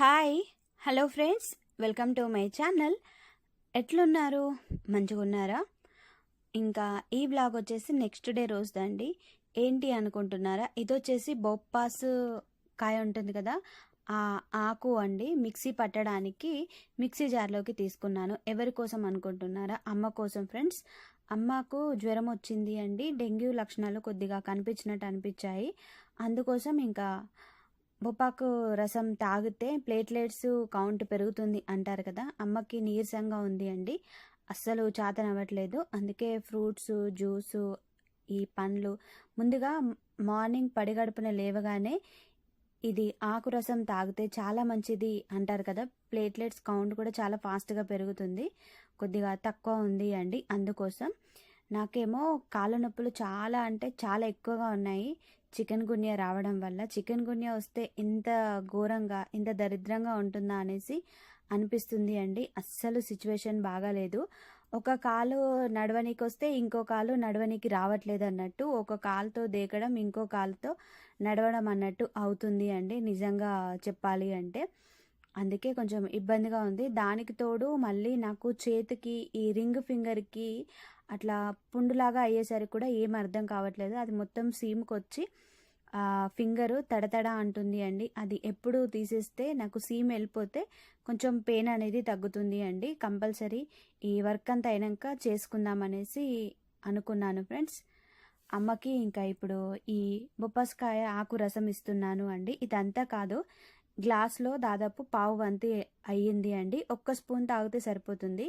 Hi hello friends welcome to my channel. ఎట్లున్నారు? మంచిగా ఉన్నారా? ఇంకా ఈ బ్లాగ్ వచ్చేసి నెక్స్ట్ డే రోజుదండి. ఏంటి అనుకుంటున్నారా? ఇది వచ్చేసి బొప్పాస్ కాయ ఉంటుంది కదా ఆ ఆకు అండి మిక్సీ పట్టడానికి మిక్సీ జార్లోకి తీసుకున్నాను. ఎవరి కోసం అనుకుంటున్నారా? అమ్మ కోసం ఫ్రెండ్స్. అమ్మకు జ్వరం వచ్చింది అండి డెంగ్యూ లక్షణాలు కొద్దిగా కనిపించినట్టు అనిపించాయి. అందుకోసం ఇంకా బొప్పాకు రసం తాగితే ప్లేట్లెట్స్ కౌంట్ పెరుగుతుంది అంటారు కదా అమ్మకి నీరసంగా ఉంది అండి. అస్సలు చాతనవ్వట్లేదు. అందుకే ఫ్రూట్స్ జ్యూస్ ఈ పండ్లు ముందుగా మార్నింగ్ పడిగడుపున లేవగానే ఇది ఆకు రసం తాగితే చాలా మంచిది అంటారు కదా. ప్లేట్లెట్స్ కౌంట్ కూడా చాలా ఫాస్ట్గా పెరుగుతుంది. కొద్దిగా తక్కువ ఉంది అండి. అందుకోసం నాకేమో కాళ్ళ నొప్పులు చాలా అంటే చాలా ఎక్కువగా ఉన్నాయి. చికెన్ గున్యా రావడం వల్ల చికెన్ గున్యా వస్తే ఇంత ఘోరంగా ఇంత దరిద్రంగా ఉంటుందా అనేసి అనిపిస్తుంది అండి. అస్సలు సిచ్యువేషన్ బాగాలేదు. ఒక కాలు నడవనికి వస్తే ఇంకో కాలు నడవనికి రావట్లేదు అన్నట్టు ఒక కాలుతో దేకడం ఇంకో కాలుతో నడవడం అన్నట్టు అవుతుంది అండి. నిజంగా చెప్పాలి అంటే అందుకే కొంచెం ఇబ్బందిగా ఉంది. దానికి తోడు మళ్ళీ నాకు చేతికి ఈ రింగ్ ఫింగర్కి అట్లా పుండులాగా అయ్యేసరికి కూడా ఏం అర్థం కావట్లేదు. అది మొత్తం సీమ్కి వచ్చి ఫింగరు తడతడ అంటుంది అండి. అది ఎప్పుడు తీసేస్తే నాకు సీమ్ వెళ్ళిపోతే కొంచెం పెయిన్ అనేది తగ్గుతుంది అండి. కంపల్సరీ ఈ వర్క్ అంతా అయినాక చేసుకుందాం అనేసి అనుకున్నాను ఫ్రెండ్స్. అమ్మకి ఇంకా ఇప్పుడు ఈ బొప్పాస్కాయ ఆకు రసం ఇస్తున్నాను అండి. ఇదంతా కాదు గ్లాస్లో దాదాపు పావు వంతి అయ్యింది అండి. ఒక్క స్పూన్ తాగితే సరిపోతుంది.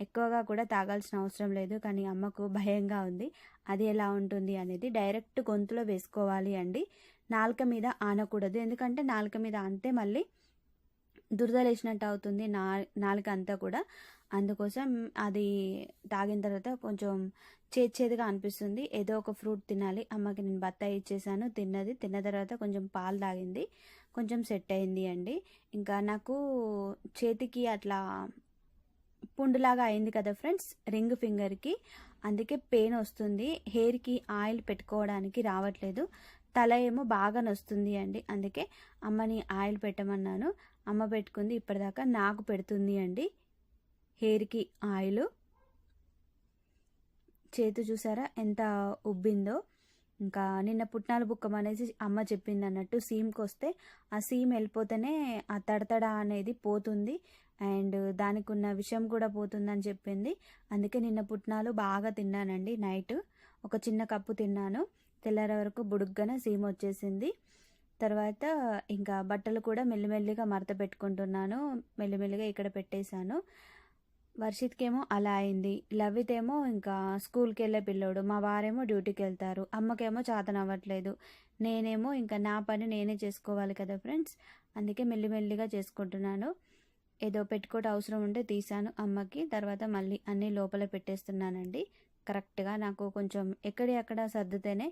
ఎక్కువగా కూడా తాగాల్సిన అవసరం లేదు కానీ అమ్మకు భయంగా ఉంది. అది ఎలా ఉంటుంది అనేది డైరెక్ట్ గొంతులో వేసుకోవాలి అండి. నాలుక మీద ఆనకూడదు. ఎందుకంటే నాలుక మీద అంతే మళ్ళీ దురదలేసినట్టు అవుతుంది నా నాలుక అంతా కూడా. అందుకోసం అది తాగిన తర్వాత కొంచెం చేదుగా అనిపిస్తుంది. ఏదో ఒక ఫ్రూట్ తినాలి. అమ్మకి నేను బత్తాయి ఇచ్చేసాను. తిన్నది. తిన్న తర్వాత కొంచెం పాలు తాగింది. కొంచెం సెట్ అయింది అండి. ఇంకా నాకు చేతికి అట్లా పుండులాగా అయింది కదా ఫ్రెండ్స్ రింగ్ ఫింగర్కి. అందుకే పెయిన్ వస్తుంది. హెయిర్కి ఆయిల్ పెట్టుకోవడానికి రావట్లేదు. తల ఏమో బాగా నొస్తుంది అండి. అందుకే అమ్మని ఆయిల్ పెట్టమన్నాను. అమ్మ పెట్టుకుంది. ఇప్పటిదాకా నాకు పెడుతుంది అండి. హెయిర్కి ఆయిల్. చేతు చూసారా ఎంత ఉబ్బిందో. ఇంకా నిన్న పుట్నాల బుక్కం అనేసి అమ్మ చెప్పింది అన్నట్టు సీమ్కి వస్తే ఆ సీమ్ వెళ్ళిపోతేనే ఆ తడతడ అనేది పోతుంది. అండ్ దానికి ఉన్న విషం కూడా పోతుందని చెప్పింది. అందుకే నిన్న పుట్నాలు బాగా తిన్నానండి నైట్. ఒక చిన్న కప్పు తిన్నాను. తెల్లార వరకు బుడుగ్గన సీమ్ వచ్చేసింది. తర్వాత ఇంకా బట్టలు కూడా మెల్లిమెల్లిగా మడత పెట్టుకుంటున్నాను. మెల్లిమెల్లిగా ఇక్కడ పెట్టేశాను. వర్షిత్కేమో అలా అయింది. లవితేమో ఏమో ఇంకా స్కూల్కి వెళ్ళే పిల్లోడు మా వారేమో డ్యూటీకి వెళ్తారు అమ్మకేమో చాతన అవ్వట్లేదు నేనేమో ఇంకా నా పని నేనే చేసుకోవాలి కదా ఫ్రెండ్స్ అందుకే మెల్లిమెల్లిగా చేసుకుంటున్నాను. ఏదో పెట్టుకోవటం అవసరం ఉంటే తీసాను అమ్మకి తర్వాత మళ్ళీ అన్నీ లోపల పెట్టేస్తున్నానండి. కరెక్ట్గా నాకు కొంచెం ఎక్కడి అక్కడ సర్దితేనే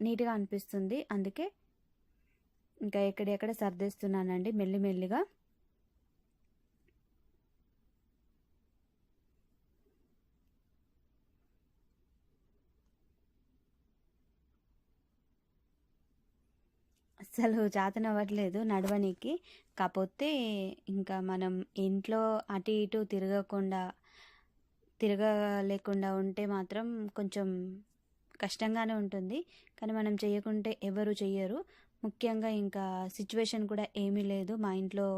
నీట్గా అనిపిస్తుంది అందుకే ఇంకా ఎక్కడెక్కడ సర్దేస్తున్నానండి మెల్లిమెల్లిగా. అస్సలు చేతనవ్వట్లేదు నడవనికి. కాకపోతే ఇంకా మనం ఇంట్లో అటు ఇటు తిరగకుండా తిరగలేకుండా ఉంటే మాత్రం కొంచెం కష్టంగానే ఉంటుంది. కానీ మనం చేయకుంటే ఎవరు చెయ్యరు. ముఖ్యంగా ఇంకా సిచ్యువేషన్ కూడా ఏమీ లేదు. మా ఇంట్లో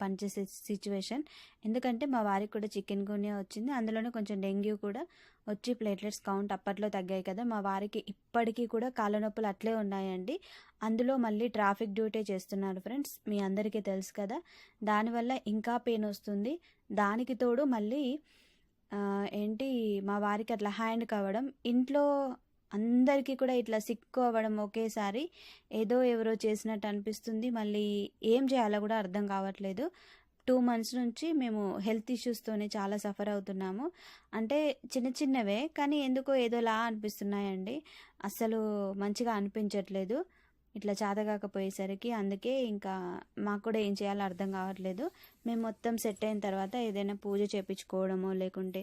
పనిచేసే సిచ్యువేషన్. ఎందుకంటే మా వారికి కూడా చికెన్ గున్యా వచ్చింది. అందులోనే కొంచెం డెంగ్యూ కూడా వచ్చి ప్లేట్లెట్స్ కౌంట్ అప్పట్లో తగ్గాయి కదా. మా వారికి ఇప్పటికీ కూడా కాళ్ళ నొప్పులు అట్లే ఉన్నాయండి. అందులో మళ్ళీ ట్రాఫిక్ డ్యూటీ చేస్తున్నారు ఫ్రెండ్స్. మీ అందరికీ తెలుసు కదా. దానివల్ల ఇంకా పెయిన్ వస్తుంది. దానికి తోడు మళ్ళీ ఏంటి మా వారికి అట్లా హ్యాండ్ కావడం ఇంట్లో అందరికీ కూడా ఇట్లా సిక్కు అవ్వడం ఒకేసారి ఏదో ఎవరో చేసినట్టు అనిపిస్తుంది. మళ్ళీ ఏం చేయాలో కూడా అర్థం కావట్లేదు. టూ మంత్స్ నుంచి మేము హెల్త్ ఇష్యూస్తోనే చాలా సఫర్ అవుతున్నాము. అంటే చిన్న చిన్నవే కానీ ఎందుకో ఏదోలా అనిపిస్తున్నాయండి. అస్సలు మంచిగా అనిపించట్లేదు. ఇట్లా చేతగాకపోయేసరికి అందుకే ఇంకా మాకు కూడా ఏం చేయాలో అర్థం కావట్లేదు. మేము మొత్తం సెట్ అయిన తర్వాత ఏదైనా పూజ చేపించుకోవడమో లేకుంటే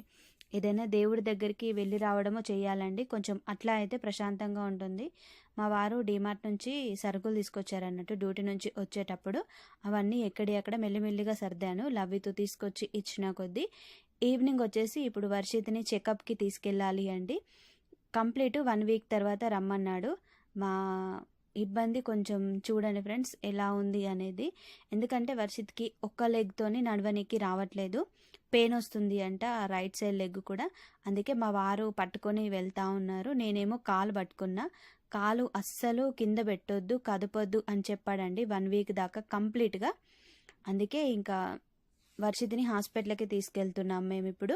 ఏదైనా దేవుడి దగ్గరికి వెళ్ళి రావడమో చేయాలండి. కొంచెం అట్లా అయితే ప్రశాంతంగా ఉంటుంది. మా వారు డీమార్ట్ నుంచి సరుకులు తీసుకొచ్చారన్నట్టు డ్యూటీ నుంచి వచ్చేటప్పుడు అవన్నీ ఎక్కడి అక్కడ మెల్లిమెల్లిగా సర్దాను. లవ్వితో తీసుకొచ్చి ఇచ్చిన కొద్దీ ఈవినింగ్ వచ్చేసి ఇప్పుడు వర్షిత్ని చెకప్కి తీసుకెళ్ళాలి అండి. కంప్లీట్ వన్ వీక్ తర్వాత రమ్మన్నాడు. మా ఇబ్బంది కొంచెం చూడండి ఫ్రెండ్స్ ఎలా ఉంది అనేది. ఎందుకంటే వర్షిత్కి ఒక్క లెగ్తోని నడవనికి రావట్లేదు. పెయిన్ వస్తుంది అంట రైట్ సైడ్ లెగ్ కూడా. అందుకే మా వారు పట్టుకొని వెళ్తా ఉన్నారు. నేనేమో కాలు పట్టుకున్నా. కాలు అస్సలు కింద పెట్టొద్దు కదపొద్దు అని చెప్పాడండి. వన్ వీక్ దాకా కంప్లీట్గా. అందుకే ఇంకా వర్షిత్ని హాస్పిటల్కి తీసుకెళ్తున్నాం మేము ఇప్పుడు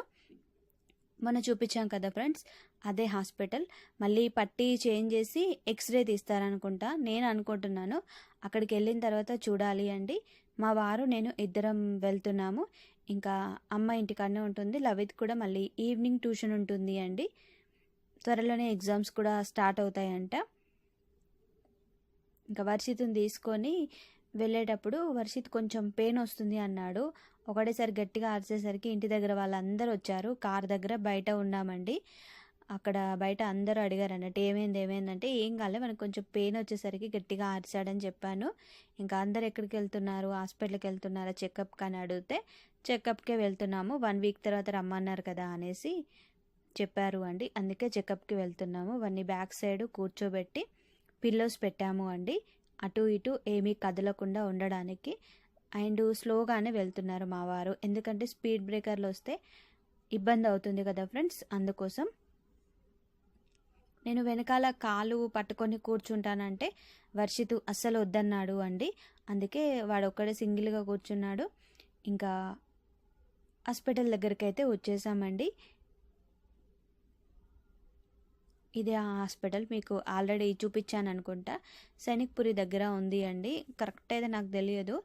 మొన్న చూపించాం కదా ఫ్రెండ్స్ అదే హాస్పిటల్. మళ్ళీ పట్టి చేంజ్ చేసి ఎక్స్రే తీస్తారనుకుంటా. నేను అనుకుంటున్నాను. అక్కడికి వెళ్ళిన తర్వాత చూడాలి అండి. మా వారు నేను ఇద్దరం వెళ్తున్నాము. ఇంకా అమ్మ ఇంటికాడనే ఉంటుంది. లవిత్ కూడా మళ్ళీ ఈవినింగ్ ట్యూషన్ ఉంటుంది అండి. త్వరలోనే ఎగ్జామ్స్ కూడా స్టార్ట్ అవుతాయంట. ఇంకా వర్షిత్ని తీసుకొని వెళ్ళేటప్పుడు వర్షిత్ కొంచెం పెయిన్ వస్తుంది అన్నాడు. ఒకటేసారి గట్టిగా అరిచేసరికి ఇంటి దగ్గర వాళ్ళందరూ వచ్చారు. కార్ దగ్గర బయట ఉన్నామండి. అక్కడ బయట అందరూ అడిగారు అన్నట్టు ఏమైంది ఏమైందంటే ఏం కాలే మనకు కొంచెం పెయిన్ వచ్చేసరికి గట్టిగా అరిచాడని చెప్పాను. ఇంకా అందరు ఎక్కడికి వెళ్తున్నారు? హాస్పిటల్కి వెళ్తున్నారా? చెకప్ అని అడిగితే చెకప్కే వెళ్తున్నాము. వన్ వీక్ తర్వాత రమ్మన్నారు కదా అనేసి చెప్పారు అండి. అందుకే చెకప్కి వెళ్తున్నాము. వన్ని బ్యాక్ సైడ్ కూర్చోబెట్టి పిల్లోస్ పెట్టాము అండి. అటు ఇటు ఏమీ కదలకుండా ఉండడానికి అండ్ స్లోగానే వెళ్తున్నారు మా వారు. ఎందుకంటే స్పీడ్ బ్రేకర్లు వస్తే ఇబ్బంది అవుతుంది కదా ఫ్రెండ్స్. అందుకోసం నేను వెనకాల కాలు పట్టుకొని కూర్చుంటానంటే వర్షితు అస్సలు వద్దన్నాడు అండి. అందుకే వాడు ఒక్కడే సింగిల్గా కూర్చున్నాడు. ఇంకా హాస్పిటల్ దగ్గరికి అయితే వచ్చేసామండి. ఇదే ఆ హాస్పిటల్ మీకు ఆల్రెడీ చూపించాను అనుకుంటా. సైనిక్పురి దగ్గర ఉంది అండి. కరెక్ట్ అయితే నాకు తెలియదు.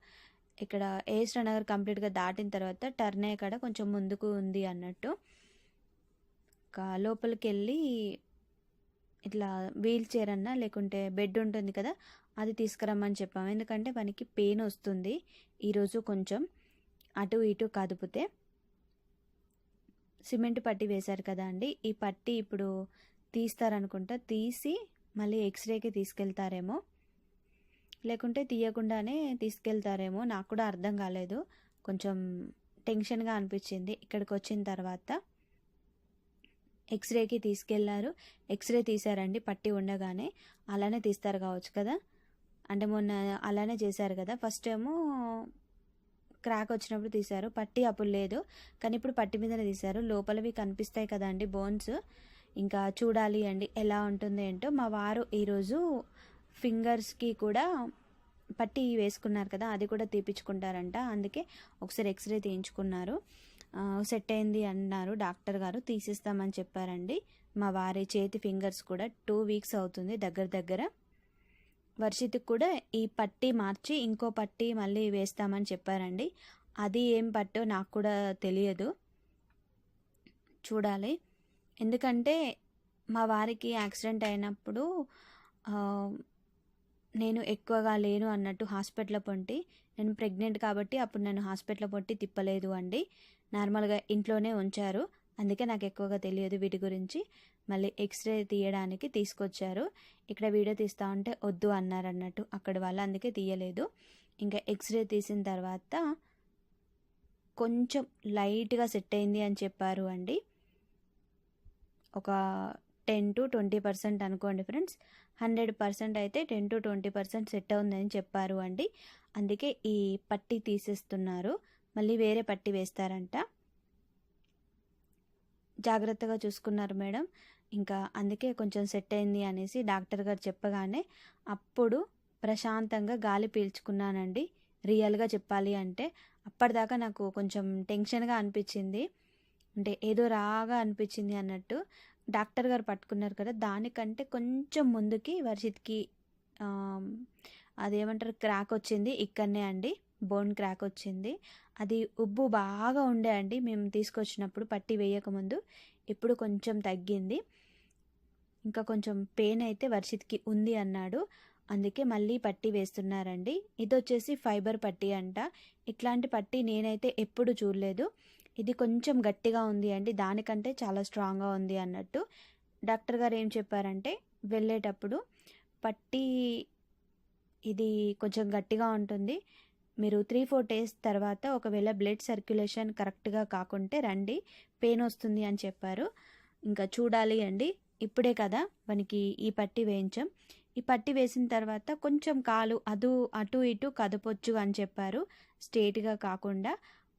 ఇక్కడ ఏస్రా నగర్ కంప్లీట్గా దాటిన తర్వాత టర్న్ అయ్యే కాడ కొంచెం ముందుకు ఉంది అన్నట్టు. లోపలికి వెళ్ళి ఇట్లా వీల్ చైర్ అన్నా లేకుంటే బెడ్ ఉంటుంది కదా అది తీసుకురమ్మని చెప్పాము. ఎందుకంటే మనకి పెయిన్ వస్తుంది. ఈరోజు కొంచెం అటు ఇటు కదిపితే. సిమెంట్ పట్టి వేశారు కదా అండి. ఈ పట్టి ఇప్పుడు తీస్తారనుకుంటా. తీసి మళ్ళీ ఎక్స్రేకి తీసుకెళ్తారేమో. లేకుంటే తీయకుండానే తీసుకెళ్తారేమో. నాకు కూడా అర్థం కాలేదు. కొంచెం టెన్షన్గా అనిపించింది. ఇక్కడికి వచ్చిన తర్వాత ఎక్స్రేకి తీసుకెళ్ళారు. ఎక్స్రే తీశారండి పట్టి ఉండగానే. అలానే తీస్తారు కావచ్చు కదా. అంటే మొన్న అలానే చేశారు కదా. ఫస్ట్ ఏమో క్రాక్ వచ్చినప్పుడు తీశారు. పట్టి అప్పుడు లేదు. కానీ ఇప్పుడు పట్టి మీదనే తీశారు. లోపలవి కనిపిస్తాయి కదా అండి బోన్స్. ఇంకా చూడాలి అండి ఎలా ఉంటుంది ఏంటో. మా వారు ఈరోజు ఫింగర్స్కి కూడా పట్టి వేసుకున్నారు కదా అది కూడా తీపించుకుంటారంట అందుకే ఒకసారి ఎక్స్రే తీయించుకున్నారు. సెట్ అయింది అన్నారు డాక్టర్ గారు. తీసిస్తామని చెప్పారండి. మా వారి చేతి ఫింగర్స్ కూడా టూ వీక్స్ అవుతుంది దగ్గర దగ్గర. వర్షిత్కి కూడా ఈ పట్టి మార్చి ఇంకో పట్టి మళ్ళీ వేస్తామని చెప్పారండి. అది ఏం పట్టో నాకు కూడా తెలియదు. చూడాలి. ఎందుకంటే మా వారికి యాక్సిడెంట్ అయినప్పుడు నేను ఎక్కువగా లేను అన్నట్టు హాస్పిటల్ పొంటి నేను ప్రెగ్నెంట్ కాబట్టి అప్పుడు నన్ను హాస్పిటల్ పొట్టి తిప్పలేదు అండి. నార్మల్గా ఇంట్లోనే ఉంచారు. అందుకే నాకు ఎక్కువగా తెలియదు వీటి గురించి. మళ్ళీ ఎక్స్రే తీయడానికి తీసుకొచ్చారు. ఇక్కడ వీడియో తీస్తా ఉంటే వద్దు అన్నారు అన్నట్టు అక్కడ వాళ్ళు అందుకే తీయలేదు. ఇంకా ఎక్స్రే తీసిన తర్వాత కొంచెం లైట్గా సెట్ అయింది అని చెప్పారు అండి. ఒక టెన్ టు ట్వంటీ పర్సెంట్ అనుకోండి ఫ్రెండ్స్. హండ్రెడ్ పర్సెంట్ అయితే ten to twenty percent set అవుందని చెప్పారు అండి. అందుకే ఈ పట్టి తీసేస్తున్నారు. మళ్ళీ వేరే పట్టి వేస్తారంట. జాగ్రత్తగా చూసుకున్నారు మేడం. ఇంకా అందుకే కొంచెం సెట్ అయింది అనేసి డాక్టర్ గారు చెప్పగానే అప్పుడు ప్రశాంతంగా గాలి పీల్చుకున్నానండి. రియల్గా చెప్పాలి అంటే అప్పటిదాకా నాకు కొంచెం టెన్షన్గా అనిపించింది. అంటే ఏదో రాగా అనిపించింది అన్నట్టు డాక్టర్ గారు పట్టుకున్నారు కదా దానికంటే కొంచెం ముందుకి వర్షిత్కి అదేమంటారు క్రాక్ వచ్చింది. ఇక్కడనే అండి బోన్ క్రాక్ వచ్చింది. అది ఉబ్బు బాగా ఉండే అండి. మేము తీసుకొచ్చినప్పుడు పట్టి వేయకముందు. ఇప్పుడు కొంచెం తగ్గింది. ఇంకా కొంచెం పెయిన్ అయితే వర్షిత్కి ఉంది అన్నాడు. అందుకే మళ్ళీ పట్టి వేస్తున్నారండి. ఇది వచ్చేసి ఫైబర్ పట్టి అంట. ఇట్లాంటి పట్టి నేనైతే ఎప్పుడు చూడలేదు. ఇది కొంచెం గట్టిగా ఉంది అండి. దానికంటే చాలా స్ట్రాంగ్గా ఉంది అన్నట్టు. డాక్టర్ గారు ఏం చెప్పారంటే వెళ్ళేటప్పుడు పట్టి ఇది కొంచెం గట్టిగా ఉంటుంది. మీరు త్రీ ఫోర్ డేస్ తర్వాత ఒకవేళ బ్లడ్ సర్క్యులేషన్ కరెక్ట్గా కాకుంటే రండి పెయిన్ వస్తుంది అని చెప్పారు. ఇంకా చూడాలి అండి. ఇప్పుడే కదా మనకి ఈ పట్టి వేయించాం. ఈ పట్టి వేసిన తర్వాత కొంచెం కాలు అదు అటు ఇటు కదపొచ్చు అని చెప్పారు. స్ట్రేట్గా కాకుండా.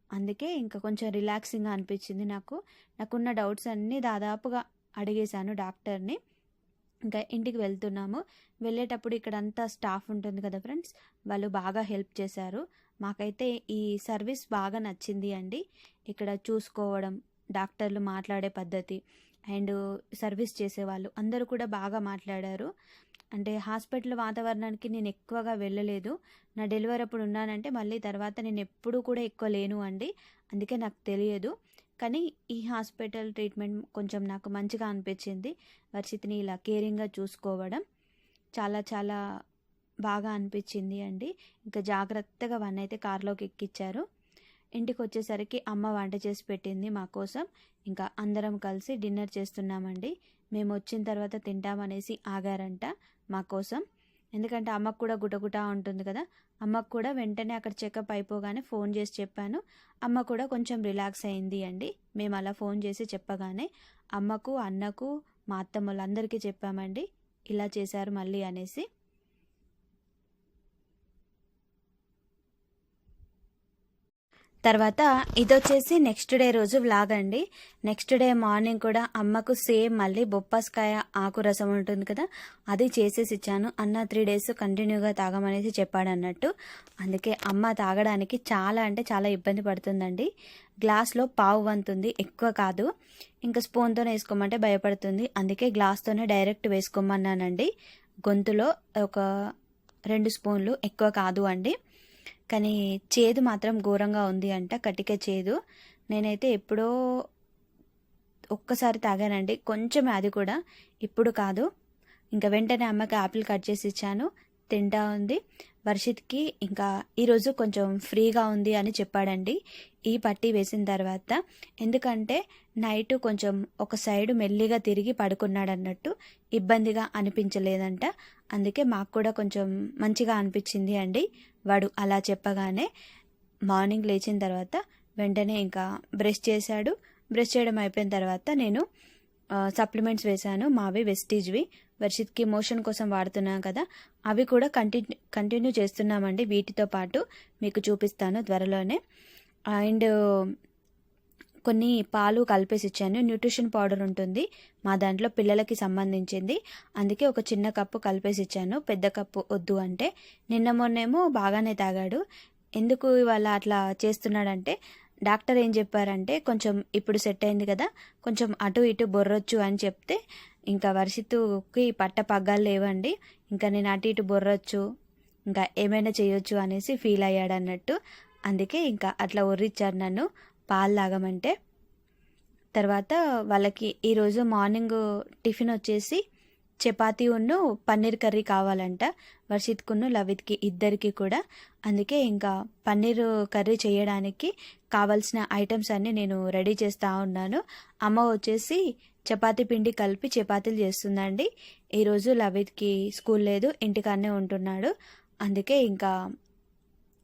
అందుకే ఇంకా కొంచెం రిలాక్సింగ్గా అనిపించింది నాకు. నాకున్న డౌట్స్ అన్నీ దాదాపుగా అడిగేశాను డాక్టర్ని. ఇంకా ఇంటికి వెళ్తున్నాము. వెళ్ళేటప్పుడు ఇక్కడ అంతా స్టాఫ్ ఉంటుంది కదా ఫ్రెండ్స్. వాళ్ళు బాగా హెల్ప్ చేశారు. మాకైతే ఈ సర్వీస్ బాగా నచ్చింది అండి. ఇక్కడ చూసుకోవడం డాక్టర్లు మాట్లాడే పద్ధతి అండ్ సర్వీస్ చేసేవాళ్ళు అందరూ కూడా బాగా మాట్లాడారు. అంటే హాస్పిటల్ వాతావరణానికి నేను ఎక్కువగా వెళ్ళలేదు. నా డెలివరీ అప్పుడు ఉన్నానంటే మళ్ళీ తర్వాత నేను ఎప్పుడూ కూడా ఎక్కువ లేను అండి. అందుకే నాకు తెలియదు. కానీ ఈ హాస్పిటల్ ట్రీట్మెంట్ కొంచెం నాకు మంచిగా అనిపించింది. వర్షిత్ని ఇలా కేరింగ్గా చూసుకోవడం చాలా చాలా బాగా అనిపించింది అండి. ఇంకా జాగ్రత్తగా వన్ అయితే కారులోకి ఎక్కిచ్చారు. ఇంటికి వచ్చేసరికి అమ్మ వంట చేసి పెట్టింది మా కోసం. ఇంకా అందరం కలిసి డిన్నర్ చేస్తున్నామండి. మేము వచ్చిన తర్వాత తింటామనేసి ఆగారంట మా కోసం. ఎందుకంటే అమ్మకు కూడా గుటగుటా ఉంటుంది కదా. అమ్మకు కూడా వెంటనే అక్కడ చెకప్ అయిపోగానే ఫోన్ చేసి చెప్పాను. అమ్మ కూడా కొంచెం రిలాక్స్ అయింది అండి. మేము అలా ఫోన్ చేసి చెప్పగానే అమ్మకు అన్నకు మా అత్తమ్మలందరికీ చెప్పామండి. ఇలా చేశారు మళ్ళీ అనేసి. తర్వాత ఇదొచ్చేసి నెక్స్ట్ డే రోజు వ్లాగ్ అండి. నెక్స్ట్ డే మార్నింగ్ కూడా అమ్మకు సేమ్ మళ్ళీ బొప్పాస్కాయ ఆకు రసం ఉంటుంది కదా అది చేసేసి ఇచ్చాను. అన్న త్రీ డేస్ కంటిన్యూగా తాగమనేసి చెప్పాడు అన్నట్టు అందుకే అమ్మ తాగడానికి చాలా అంటే చాలా ఇబ్బంది పడుతుందండి. గ్లాస్లో పావు వంతుంది ఎక్కువ కాదు. ఇంకా స్పూన్తోనే వేసుకోమంటే భయపడుతుంది. అందుకే గ్లాస్తోనే డైరెక్ట్ వేసుకోమన్నానండి. గొంతులో ఒక రెండు స్పూన్లు ఎక్కువ కాదు అండి. కానీ చేదు మాత్రం ఘోరంగా ఉంది అంట కటిక చేదు. నేనైతే ఎప్పుడో ఒక్కసారి తాగానండి. కొంచెం అది కూడా ఇప్పుడు కాదు. ఇంకా వెంటనే అమ్మకి ఆపిల్ కట్ చేసి ఇచ్చాను. తింటా ఉంది. వర్షిత్కి ఇంకా ఈరోజు కొంచెం ఫ్రీగా ఉంది అని చెప్పాడండి. ఈ పట్టీ వేసిన తర్వాత ఎందుకంటే నైట్ కొంచెం ఒక సైడు మెల్లిగా తిరిగి పడుకున్నాడు అన్నట్టు ఇబ్బందిగా అనిపించలేదంట. అందుకే మాకు కూడా కొంచెం మంచిగా అనిపించింది అండి. వాడు అలా చెప్పగానే మార్నింగ్ లేచిన తర్వాత వెంటనే ఇంకా బ్రష్ చేశాడు. బ్రష్ చేయడం అయిపోయిన తర్వాత నేను సప్లిమెంట్స్ వేశాను. మావి వెస్టీజ్వి. వర్షిత్కి మోషన్ కోసం వాడుతున్నాం కదా అవి కూడా కంటిన్యూ కంటిన్యూ చేస్తున్నామండి. వీటితో పాటు మీకు చూపిస్తాను త్వరలోనే. అండ్ కొన్ని పాలు కలిపేసి ఇచ్చాను. న్యూట్రిషన్ పౌడర్ ఉంటుంది. మా దాంట్లో పిల్లలకి సంబంధించింది. అందుకే ఒక చిన్న కప్పు కలిపేసి ఇచ్చాను. పెద్ద కప్పు వద్దు అంటే. నిన్న మొన్నేమో బాగానే తాగాడు. ఎందుకు ఇవాళ అట్లా చేస్తున్నాడంటే డాక్టర్ ఏం చెప్పారంటే కొంచెం ఇప్పుడు సెట్ అయింది కదా కొంచెం అటు ఇటు బొర్రొచ్చు అని చెప్తే ఇంకా వర్షితుకి పట్ట పగ్గాలు లేవండి. ఇంకా నేను అటు ఇటు బొర్రొచ్చు ఇంకా ఏమైనా చేయొచ్చు అనేసి ఫీల్ అయ్యాడు అన్నట్టు అందుకే ఇంకా అట్లా ఒర్రిచ్చారు నన్ను. పాలు తాగమంటే తర్వాత వాళ్ళకి ఈరోజు మార్నింగ్ టిఫిన్ వచ్చేసి చపాతీ ఉన్ను పన్నీర్ కర్రీ కావాలంట. వర్షిత్కును లవిత్కి ఇద్దరికి కూడా. అందుకే ఇంకా పన్నీర్ కర్రీ చేయడానికి కావాల్సిన ఐటమ్స్ అన్నీ నేను రెడీ చేస్తూ ఉన్నాను. అమ్మ వచ్చేసి చపాతి పిండి కలిపి చపాతీలు చేస్తుందండి. ఈరోజు లవిత్కి స్కూల్ లేదు ఇంటికాడనే ఉంటున్నాడు. అందుకే ఇంకా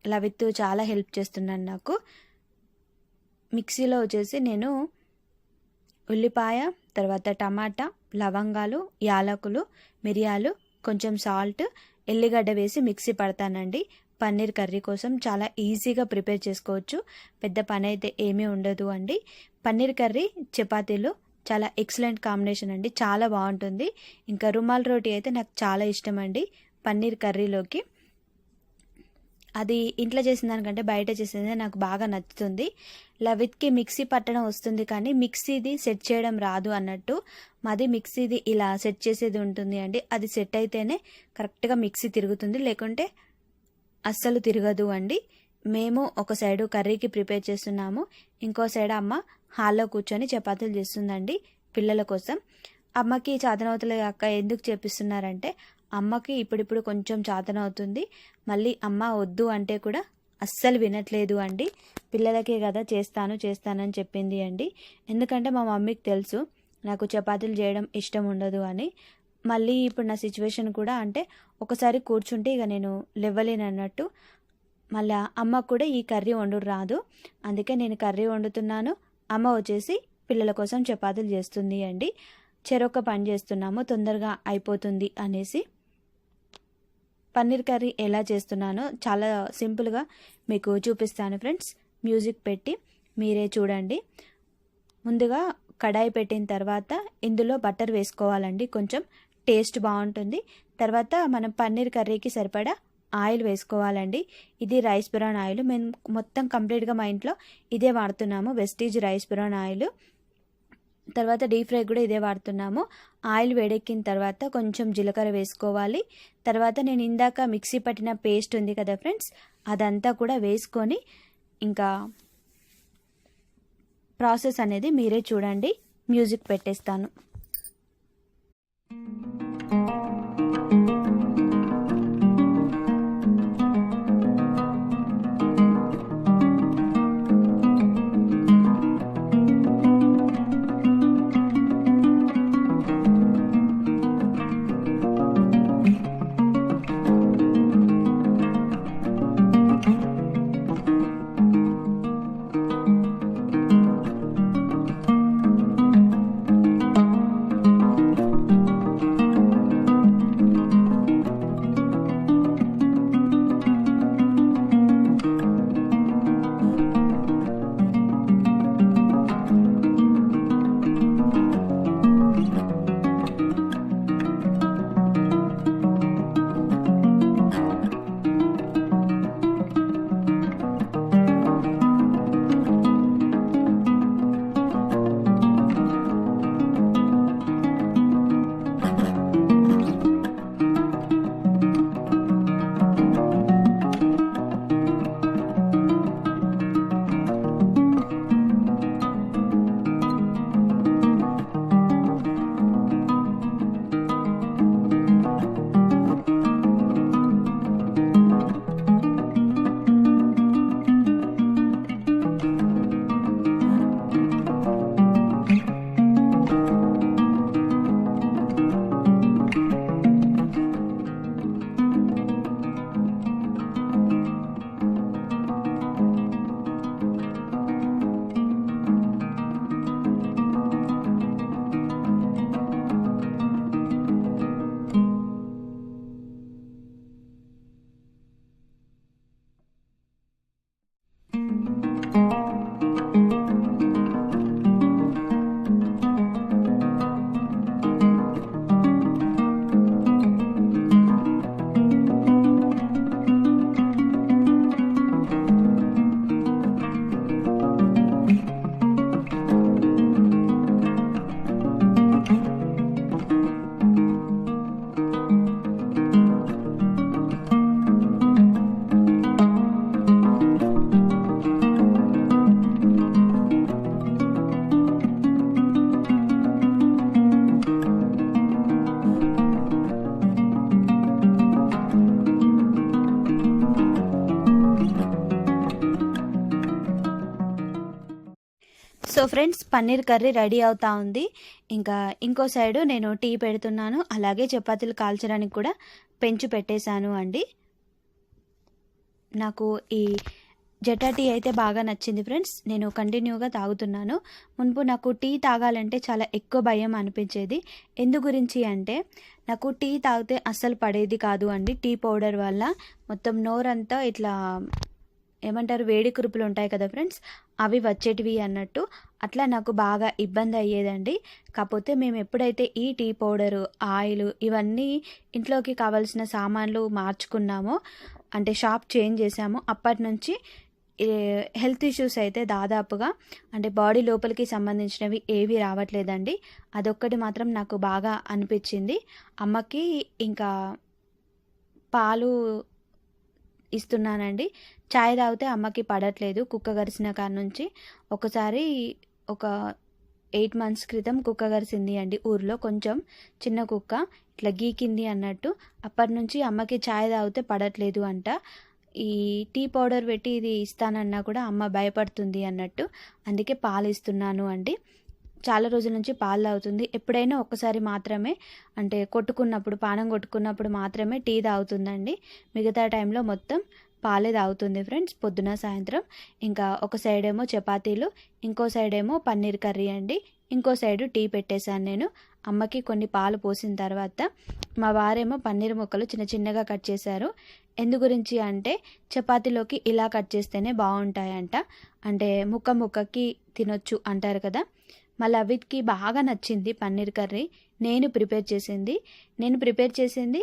లవిత్ చాలా హెల్ప్ చేస్తున్నాను నాకు. మిక్సీలో వచ్చేసి నేను ఉల్లిపాయ తర్వాత టమాటా లవంగాలు యాలకులు మిరియాలు కొంచెం సాల్ట్ ఎల్లిగడ్డ వేసి మిక్సీ పడతానండి. పన్నీర్ కర్రీ కోసం చాలా ఈజీగా ప్రిపేర్ చేసుకోవచ్చు. పెద్ద పని అయితే ఏమీ ఉండదు అండి. పన్నీర్ కర్రీ చపాతీలు చాలా ఎక్సలెంట్ కాంబినేషన్ అండి. చాలా బాగుంటుంది. ఇంకా రుమాల్ రోటీ అయితే నాకు చాలా ఇష్టం అండి పన్నీర్ కర్రీలోకి. అది ఇంట్లో చేసిన దానికంటే బయట చేసింది నాకు బాగా నచ్చుతుంది. లవిత్కి మిక్సీ పట్టడం వస్తుంది కానీ మిక్సీది సెట్ చేయడం రాదు అన్నట్టు. మాది మిక్సీది ఇలా సెట్ చేసేది ఉంటుంది అండి. అది సెట్ అయితేనే కరెక్ట్గా మిక్సీ తిరుగుతుంది. లేకుంటే అస్సలు తిరగదు అండి. మేము ఒక సైడు కర్రీకి ప్రిపేర్ చేస్తున్నాము. ఇంకో సైడ్ అమ్మ హాల్లో కూర్చొని చపాతీలు చేస్తుందండి పిల్లల కోసం. అమ్మకి చాతనవతలే అక్క ఎందుకు చేపిస్తున్నారంటే అమ్మకి ఇప్పుడిప్పుడు కొంచెం చాతన అవుతుంది మళ్ళీ అమ్మ వద్దు అంటే కూడా అస్సలు వినట్లేదు అండి. పిల్లలకే కదా చేస్తాను చేస్తానని చెప్పింది అండి. ఎందుకంటే మా మమ్మీకి తెలుసు నాకు చపాతీలు చేయడం ఇష్టం ఉండదు అని. మళ్ళీ ఇప్పుడు నా సిచ్యువేషన్ కూడా అంటే ఒకసారి కూర్చుంటే ఇక నేను లేవలేను అన్నట్టు. మళ్ళా అమ్మ కూడా ఈ కర్రీ వండు రాదు. అందుకే నేను కర్రీ వండుతున్నాను. అమ్మ వచ్చేసి పిల్లల కోసం చపాతీలు చేస్తుంది అండి. చెరొక పని చేస్తున్నాము తొందరగా అయిపోతుంది అనేసి. పన్నీర్ కర్రీ ఎలా చేస్తున్నానో చాలా సింపుల్గా మీకు చూపిస్తాను ఫ్రెండ్స్. మ్యూజిక్ పెట్టి మీరే చూడండి. ముందుగా కడాయి పెట్టిన తర్వాత ఇందులో బటర్ వేసుకోవాలండి. కొంచెం టేస్ట్ బాగుంటుంది. తర్వాత మనం పన్నీర్ కర్రీకి సరిపడా ఆయిల్ వేసుకోవాలండి. ఇది రైస్ బ్రౌన్ ఆయిల్. మేము మొత్తం కంప్లీట్గా మా ఇంట్లో ఇదే వాడుతున్నాము. Vestige rice bran oil. తర్వాత డీప్ ఫ్రై కూడా ఇదే వాడుతున్నాము. ఆయిల్ వేడెక్కిన తర్వాత కొంచెం జీలకర్ర వేసుకోవాలి. తర్వాత నేను ఇందాక మిక్సీ పట్టిన పేస్ట్ ఉంది కదా ఫ్రెండ్స్ అదంతా కూడా వేసుకొని ఇంకా ప్రాసెస్ అనేది మీరే చూడండి. మ్యూజిక్ పెట్టేస్తాను. ఫ్రెండ్స్ పన్నీర్ కర్రీ రెడీ అవుతా ఉంది. ఇంకా ఇంకో సైడు నేను టీ పెడుతున్నాను. అలాగే చపాతీలు కాల్చడానికి కూడా పెంచి పెట్టేశాను అండి. నాకు ఈ జటా టీ అయితే బాగా నచ్చింది ఫ్రెండ్స్. నేను కంటిన్యూగా తాగుతున్నాను. మున్పు నాకు టీ తాగాలంటే చాలా ఎక్కువ భయం అనిపించేది. ఎందు గురించి అంటే నాకు టీ తాగితే అస్సలు పడేది కాదు అండి టీ పౌడర్ వల్ల. మొత్తం నోరంతా ఇట్లా ఏమంటారు వేడి కురుపులు ఉంటాయి కదా ఫ్రెండ్స్ అవి వచ్చేటివి అన్నట్టు. అట్లా నాకు బాగా ఇబ్బంది అయ్యేదండి కాకపోతే మేము ఎప్పుడైతే ఈ టీ పౌడరు ఆయిల్ ఇవన్నీ ఇంట్లోకి కావాల్సిన సామాన్లు మార్చుకున్నామో అంటే షాప్ చేంజ్ చేసామో అప్పటి నుంచి హెల్త్ ఇష్యూస్ అయితే దాదాపుగా అంటే బాడీ లోపలికి సంబంధించినవి ఏవి రావట్లేదండి. అదొక్కటి మాత్రం నాకు బాగా అనిపించింది. అమ్మకి ఇంకా పాలు ఇస్తున్నానండి. చాయ్ తాగితే అమ్మకి పడట్లేదు కుక్క గరిచిన కాడ నుంచి ఒకసారి ఒక ఎయిట్ మంత్స్ క్రితం కుక్క కరిసింది అండి. ఊర్లో కొంచెం చిన్న కుక్క ఇట్లా గీకింది అన్నట్టు. అప్పటి నుంచి అమ్మకి ఛాయ్ తాగితే పడట్లేదు అంట. ఈ టీ పౌడర్ పెట్టి ఇది ఇస్తానన్నా కూడా అమ్మ భయపడుతుంది అన్నట్టు. అందుకే పాలు ఇస్తున్నాను అండి. చాలా రోజుల నుంచి పాలు తాగుతుంది. ఎప్పుడైనా ఒక్కసారి మాత్రమే అంటే కొట్టుకున్నప్పుడు పానం కొట్టుకున్నప్పుడు మాత్రమే టీ తాగుతుందండి. మిగతా టైంలో మొత్తం పాలే తాగుతుంది ఫ్రెండ్స్ పొద్దున సాయంత్రం. ఇంకా ఒక సైడ్ ఏమో చపాతీలు ఇంకో సైడ్ ఏమో పన్నీర్ కర్రీ అండి. ఇంకో సైడు టీ పెట్టేశాను నేను. అమ్మకి కొన్ని పాలు పోసిన తర్వాత మా వారేమో పన్నీర్ ముక్కలు చిన్న చిన్నగా కట్ చేశారు. ఎందు గురించి అంటే చపాతీలోకి ఇలా కట్ చేస్తేనే బాగుంటాయంట. అంటే ముక్క ముక్కకి తినొచ్చు అంటారు కదా. మళ్ళీ అవిత్కి బాగా నచ్చింది పన్నీర్ కర్రీ. నేను ప్రిపేర్ చేసింది. నేను ప్రిపేర్ చేసింది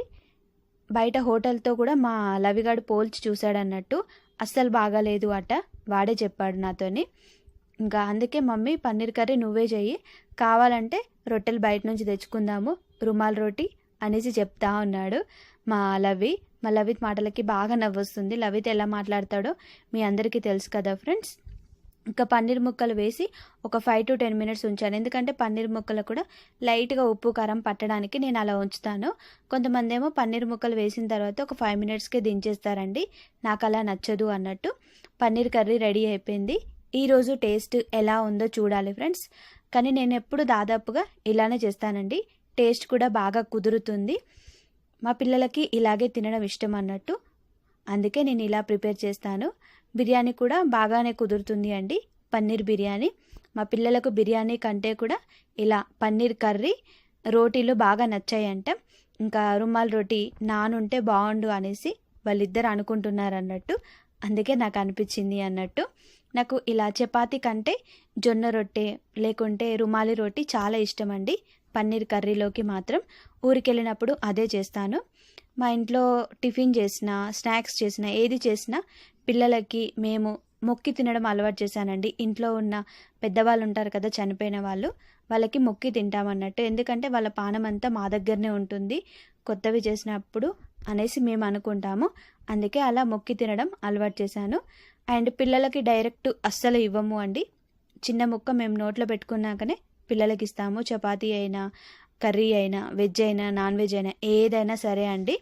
బయట హోటల్తో కూడా మా లవిగాడు పోల్చి చూశాడన్నట్టు అస్సలు బాగాలేదు అట వాడే చెప్పాడు నాతోని. ఇంకా అందుకే మమ్మీ పన్నీర్ కర్రీ నువ్వే చెయ్యి కావాలంటే రొట్టెలు బయట నుంచి తెచ్చుకుందాము రుమాల్ రోటీ అనేసి చెప్తా ఉన్నాడు మా లవి. మా లవిత్ మాటలకి బాగా నవ్వొస్తుంది. లవిత్ ఎలా మాట్లాడతాడో మీ అందరికీ తెలుసు కదా ఫ్రెండ్స్. ఇంకా పన్నీర్ ముక్కలు వేసి ఒక ఫైవ్ టు టెన్ మినిట్స్ ఉంచాను. ఎందుకంటే పన్నీర్ ముక్కలు కూడా లైట్గా ఉప్పు కారం పట్టడానికి నేను అలా ఉంచుతాను. కొంతమంది ఏమో పన్నీర్ ముక్కలు వేసిన తర్వాత ఒక ఫైవ్ మినిట్స్కే దించేస్తారండి. నాకు అలా నచ్చదు అన్నట్టు. పన్నీర్ కర్రీ రెడీ అయిపోయింది. ఈరోజు టేస్ట్ ఎలా ఉందో చూడాలి ఫ్రెండ్స్. కానీ నేను ఎప్పుడు దాదాపుగా ఇలానే చేస్తానండి. టేస్ట్ కూడా బాగా కుదురుతుంది. మా పిల్లలకి ఇలాగే తినడం ఇష్టం అన్నట్టు. అందుకే నేను ఇలా ప్రిపేర్ చేస్తాను. బిర్యానీ కూడా బాగానే కుదురుతుంది అండి. పన్నీర్ బిర్యానీ. మా పిల్లలకు బిర్యానీ కంటే కూడా ఇలా పన్నీర్ కర్రీ రోటీలు బాగా నచ్చాయంట. ఇంకా రుమాల్ రోటీ నానుంటే బాగుండు అనేసి వాళ్ళిద్దరు అనుకుంటున్నారు అన్నట్టు అందుకే నాకు అనిపించింది అన్నట్టు. నాకు ఇలా చపాతి కంటే జొన్న రొట్టె లేకుంటే రుమాలి రోటీ చాలా ఇష్టం అండి పన్నీర్ కర్రీలోకి మాత్రం. ఊరికెళ్ళినప్పుడు అదే చేస్తాను. మా ఇంట్లో టిఫిన్ చేసిన స్నాక్స్ చేసిన ఏది చేసినా పిల్లలకి మేము మొక్కి తినడం అలవాటు చేశానండి. ఇంట్లో ఉన్న పెద్దవాళ్ళు ఉంటారు కదా చనిపోయిన వాళ్ళు వాళ్ళకి మొక్కి తింటామన్నట్టు ఎందుకంటే వాళ్ళ పానం అంతా మా దగ్గరనే ఉంటుంది. కొత్తవి చేసినప్పుడు అనేసి మేము అనుకుంటాము. అందుకే అలా మొక్కి తినడం అలవాటు చేశాను. అండ్ పిల్లలకి డైరెక్ట్ అస్సలు ఇవ్వము అండి. చిన్న ముక్క మేము నోట్లో పెట్టుకున్నాకనే పిల్లలకి ఇస్తాము. చపాతీ అయినా కర్రీ అయినా వెజ్ అయినా నాన్ వెజ్ అయినా ఏదైనా సరే అండి.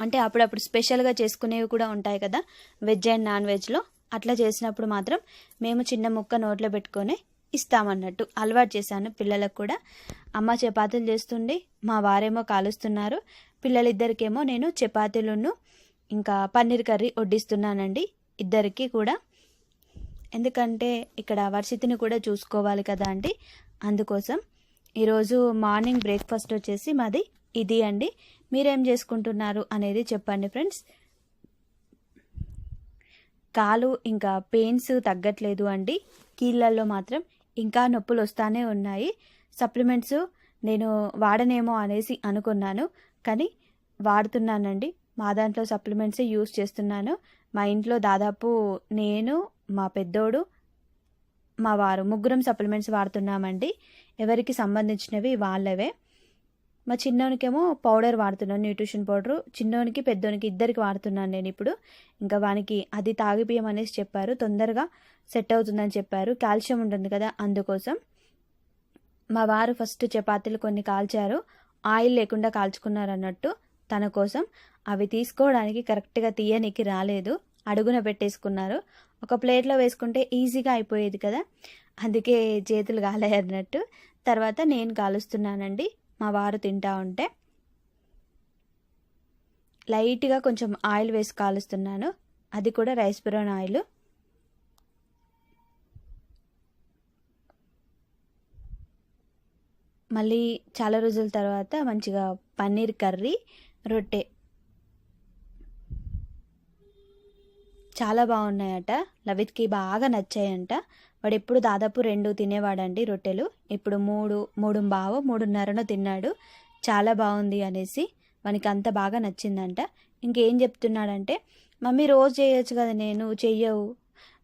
అంటే అప్పుడప్పుడు స్పెషల్గా చేసుకునేవి కూడా ఉంటాయి కదా వెజ్ అండ్ నాన్ వెజ్లో. అట్లా చేసినప్పుడు మాత్రం మేము చిన్న ముక్క నోట్లో పెట్టుకొని ఇస్తామన్నట్టు. అలవాటు చేశాను పిల్లలకు కూడా. అమ్మ చపాతీలు చేస్తుండే మా వారేమో కాలుస్తున్నారు. పిల్లలిద్దరికేమో నేను చపాతీలను ఇంకా పన్నీర్ కర్రీ వడ్డిస్తున్నానండి ఇద్దరికి కూడా. ఎందుకంటే ఇక్కడ వర్షితిని కూడా చూసుకోవాలి కదా అండి. అందుకోసం ఈరోజు మార్నింగ్ బ్రేక్ఫాస్ట్ వచ్చేసి మాది ఇది అండి. మీరేం చేసుకుంటున్నారు అనేది చెప్పండి ఫ్రెండ్స్. కాలు ఇంకా పెయిన్స్ తగ్గట్లేదు అండి. కీళ్ళల్లో మాత్రం ఇంకా నొప్పులు వస్తానే ఉన్నాయి. సప్లిమెంట్స్ నేను వాడనేమో అనేసి అనుకున్నాను. కానీ వాడుతున్నానండి. మా దాంట్లో సప్లిమెంట్సే యూస్ చేస్తున్నాను. మా ఇంట్లో దాదాపు నేను మా పెద్దోడు మా వారు ముగ్గురం సప్లిమెంట్స్ వాడుతున్నామండి. ఎవరికి సంబంధించినవి వాళ్ళవే. మా చిన్నోనికేమో పౌడర్ వాడుతున్నాను న్యూట్రిషన్ పౌడరు. చిన్నోనికి పెద్దోనికి ఇద్దరికి వాడుతున్నాను నేను ఇప్పుడు. ఇంకా వానికి అది తాగిపియం అనేసి చెప్పారు. తొందరగా సెట్ అవుతుందని చెప్పారు. కాల్షియం ఉంటుంది కదా అందుకోసం. మా వారు ఫస్ట్ చపాతీలు కొన్ని కాల్చారు. ఆయిల్ లేకుండా కాల్చుకున్నారు అన్నట్టు తన కోసం. అవి తీసుకోవడానికి కరెక్ట్గా తీయనికి రాలేదు. అడుగున పెట్టేసుకున్నారు. ఒక ప్లేట్లో వేసుకుంటే ఈజీగా అయిపోయేది కదా. అందుకే చేతులు కాలే అన్నట్టు. తర్వాత నేను కాలుస్తున్నానండి. మా వారు తింటా ఉంటే లైట్గా కొంచెం ఆయిల్ వేసి కాలుస్తున్నాను. అది కూడా రైస్ బ్రౌన్ ఆయిల్. మళ్ళీ చాలా రోజుల తర్వాత మంచిగా పన్నీర్ కర్రీ రొట్టె. చాలా బాగున్నాయట. లవిత్కి బాగా నచ్చాయంట. వాడు ఎప్పుడు దాదాపు రెండు తినేవాడండి రొట్టెలు. ఇప్పుడు మూడు మూడు బావో మూడున్నరనో తిన్నాడు. చాలా బాగుంది అనేసి వానికి అంత బాగా నచ్చిందంట. ఇంకేం చెప్తున్నాడంటే మమ్మీ రోజు చేయొచ్చు కదా నేను చెయ్యవు.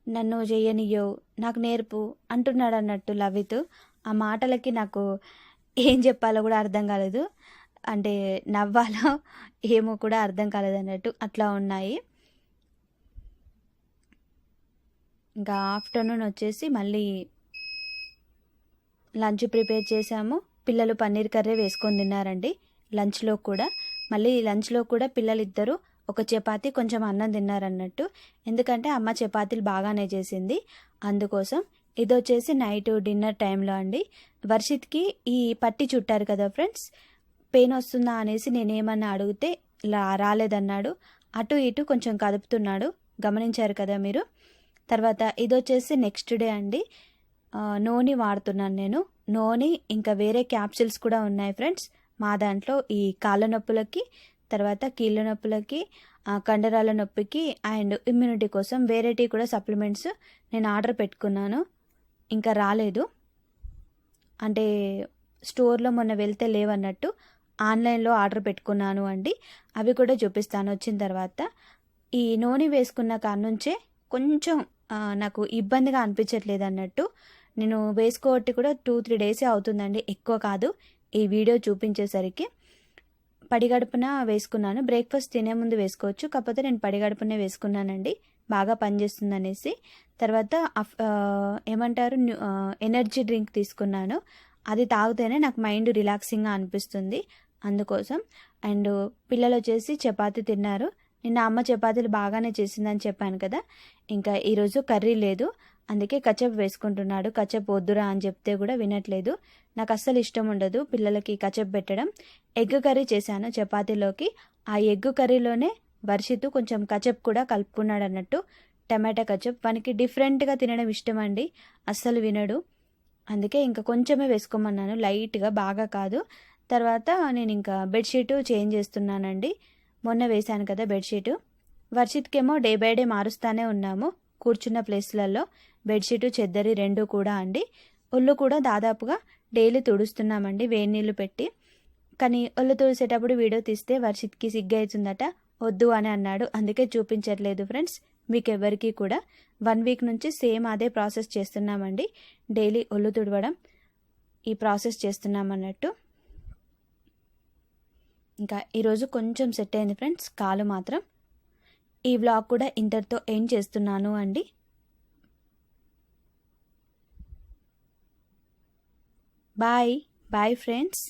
నన్ను చెయ్యనియ్యవు. నాకు నేర్పు అంటున్నాడు అన్నట్టు లవిత్. ఆ మాటలకి నాకు ఏం చెప్పాలో కూడా అర్థం కాలేదు. అంటే నవ్వాలో ఏమో కూడా అర్థం కాలేదు అన్నట్టు అట్లా ఉన్నాయి. ఇంకా ఆఫ్టర్నూన్ వచ్చేసి మళ్ళీ లంచ్ ప్రిపేర్ చేసాము పిల్లలు పన్నీర్ కర్రీ వేసుకొని తిన్నారండి లంచ్లో కూడా. మళ్ళీ లంచ్లో కూడా పిల్లలు ఇద్దరు ఒక చపాతీ కొంచెం అన్నం తిన్నారన్నట్టు. ఎందుకంటే అమ్మ చపాతీలు బాగానే చేసింది. అందుకోసం ఇది వచ్చేసి నైట్ డిన్నర్ టైంలో అండి. వర్షిత్కి ఈ పట్టి చుట్టారు కదా ఫ్రెండ్స్ పెయిన్ వస్తుందా అనేసి నేనేమన్నా అడిగితే లా రాలేదన్నాడు. అటు ఇటు కొంచెం కదుపుతున్నాడు. గమనించారు కదా మీరు? తర్వాత ఇది వచ్చేసి నెక్స్ట్ డే అండి నోని వాడుతున్నాను నేను. నోని ఇంకా వేరే క్యాప్సిల్స్ కూడా ఉన్నాయి ఫ్రెండ్స్ మా దాంట్లో ఈ కాళ్ళ నొప్పులకి తర్వాత కీళ్ళ నొప్పులకి కండరాల నొప్పికి అండ్ ఇమ్యూనిటీ కోసం వేరేటి కూడా సప్లిమెంట్స్ నేను ఆర్డర్ పెట్టుకున్నాను. ఇంకా రాలేదు. అంటే స్టోర్లో మొన్న వెళ్తే లేవన్నట్టు ఆన్లైన్లో ఆర్డర్ పెట్టుకున్నాను అండి. అవి కూడా చూపిస్తాను. వచ్చిన తర్వాత ఈ నూనె వేసుకున్న కాడ నుంచే కొంచెం నాకు ఇబ్బందిగా అనిపించట్లేదు అన్నట్టు నేను వేసుకోవట్టి కూడా టూ త్రీ డేసే అవుతుందండి. ఎక్కువ కాదు. ఈ వీడియో చూపించేసరికి పడిగడుపున వేసుకున్నాను. బ్రేక్ఫాస్ట్ తినే ముందు వేసుకోవచ్చు. కాకపోతే నేను పడిగడుపునే వేసుకున్నానండి. బాగా పనిచేస్తుంది అనేసి తర్వాత ఏమంటారు? ఎనర్జీ డ్రింక్ తీసుకున్నాను. అది తాగితేనే నాకు మైండ్ రిలాక్సింగ్గా అనిపిస్తుంది. అందుకోసం. అండ్ పిల్లలు వచ్చేసి చపాతి తిన్నారు. నిన్న అమ్మ చపాతీలు బాగానే చేసిందని చెప్పాను కదా. ఇంకా ఈరోజు కర్రీ లేదు. అందుకే కచప్ వేసుకుంటున్నాడు. కచప్ వద్దురా అని చెప్తే కూడా వినట్లేదు. నాకు అస్సలు ఇష్టం ఉండదు పిల్లలకి కచప్ పెట్టడం. ఎగ్ కర్రీ చేశాను చపాతీలోకి. ఆ ఎగ్ కర్రీలోనే వర్షితు కొంచెం కచప్ కూడా కలుపుకున్నాడు అన్నట్టు. టమాటా కచప్ వానికి డిఫరెంట్గా తినడం ఇష్టం అండి అస్సలు వినడు. అందుకే ఇంకా కొంచెమే వేసుకోమన్నాను. లైట్గా బాగా కాదు. తర్వాత నేను ఇంకా బెడ్షీట్ చేంజ్ చేస్తున్నానండి. మొన్న వేశాను కదా బెడ్షీటు. వర్షిత్కేమో డే బై డే మారుస్తానే ఉన్నాము. కూర్చున్న ప్లేస్లలో బెడ్షీటు చెద్దరి రెండు కూడా అండి. ఒళ్ళు కూడా దాదాపుగా డైలీ తుడుస్తున్నామండి వేడి నీళ్ళు పెట్టి. కానీ ఒళ్ళు తుడిసేటప్పుడు వీడియో తీస్తే వర్షిత్కి సిగ్గైతుందట అవుతుందట వద్దు అని అన్నాడు. అందుకే చూపించట్లేదు ఫ్రెండ్స్. మీకు కూడా వన్ వీక్ నుంచి సేమ్ అదే ప్రాసెస్ చేస్తున్నామండి. డైలీ ఒళ్ళు తుడవడం ఈ ప్రాసెస్ చేస్తున్నాం అన్నట్టు ఇంకా ఈరోజు కొంచెం సెట్ అయింది ఫ్రెండ్స్ కాలు మాత్రం. ఈ వ్లాగ్ కూడా ఇంటర్తో ఎండ్ చేస్తున్నాను అండి. Bye bye friends